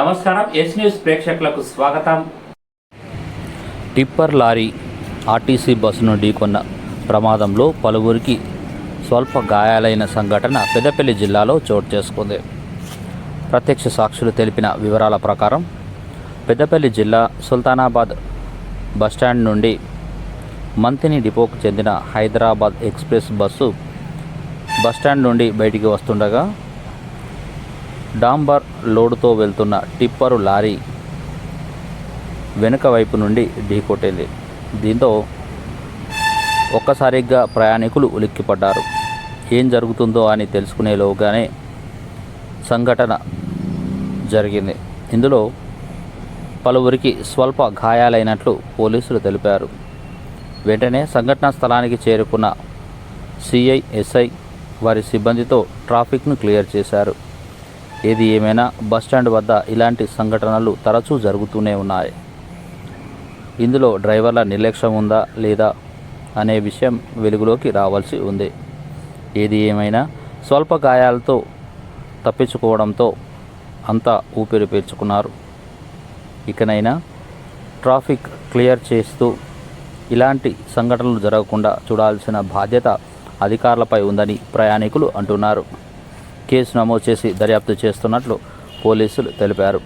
నమస్కారం yes news ప్రేక్షకులకు స్వాగతం. టిప్పర్ లారీ ఆర్టీసీ బస్సును ఢీకొన్న ప్రమాదంలో పలువురికి స్వల్ప గాయాలైన సంఘటన పెద్దపల్లి జిల్లాలో చోటు చేసుకుంది. ప్రత్యక్ష సాక్షులు తెలిపిన వివరాల ప్రకారం పెద్దపల్లి జిల్లా సుల్తానాబాద్ బస్టాండ్ నుండి మంతిని డిపోకు చెందిన హైదరాబాద్ ఎక్స్ప్రెస్ బస్సు బస్టాండ్ నుండి బయటికి వస్తుండగా డాంబర్ లోడుతో వెళ్తున్న టిప్పరు లారీ వెనుక వైపు నుండి ఢీకొట్టింది. దీంతో ఒక్కసారిగా ప్రయాణికులు ఉలిక్కిపడ్డారు. ఏం జరుగుతుందో అని తెలుసుకునేలోగానే సంఘటన జరిగింది. ఇందులో పలువురికి స్వల్ప గాయాలైనట్లు పోలీసులు తెలిపారు. వెంటనే సంఘటనా స్థలానికి చేరుకున్న సిఐ ఎస్ఐ వారి సిబ్బందితో ట్రాఫిక్ను క్లియర్ చేశారు. ఏది ఏమైనా బస్టాండ్ వద్ద ఇలాంటి సంఘటనలు తరచూ జరుగుతూనే ఉన్నాయి. ఇందులో డ్రైవర్ల నిర్లక్ష్యం ఉందా లేదా అనే విషయం వెలుగులోకి రావాల్సి ఉంది. ఏది ఏమైనా స్వల్ప గాయాలతో తప్పించుకోవడంతో అంతా ఊపిరి పీల్చుకున్నారు. ఇకనైనా ట్రాఫిక్ క్లియర్ చేస్తూ ఇలాంటి సంఘటనలు జరగకుండా చూడాల్సిన బాధ్యత అధికారులపై ఉందని ప్రయాణికులు అంటున్నారు. కేసు నమోదు చేసి దర్యాప్తు చేస్తున్నట్లు పోలీసులు తెలిపారు.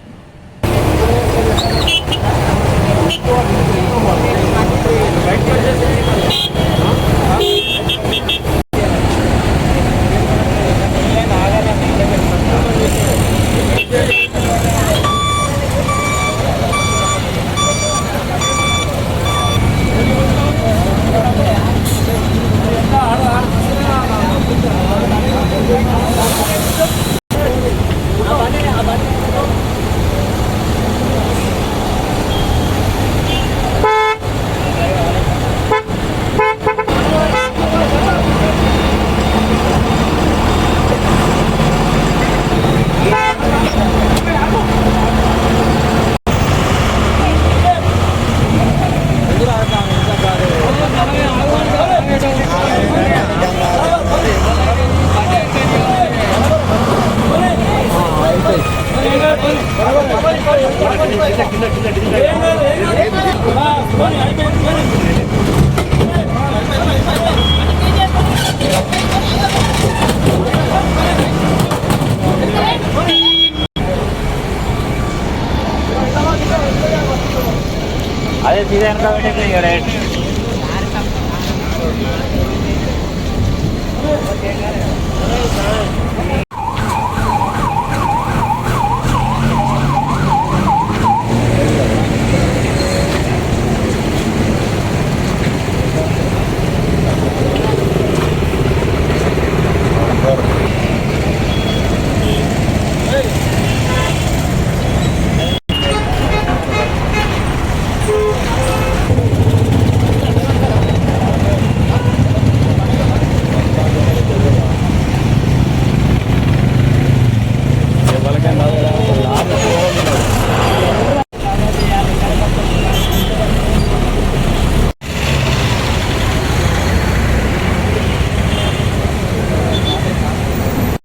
అదే సీజన్ కాబట్టి రైట్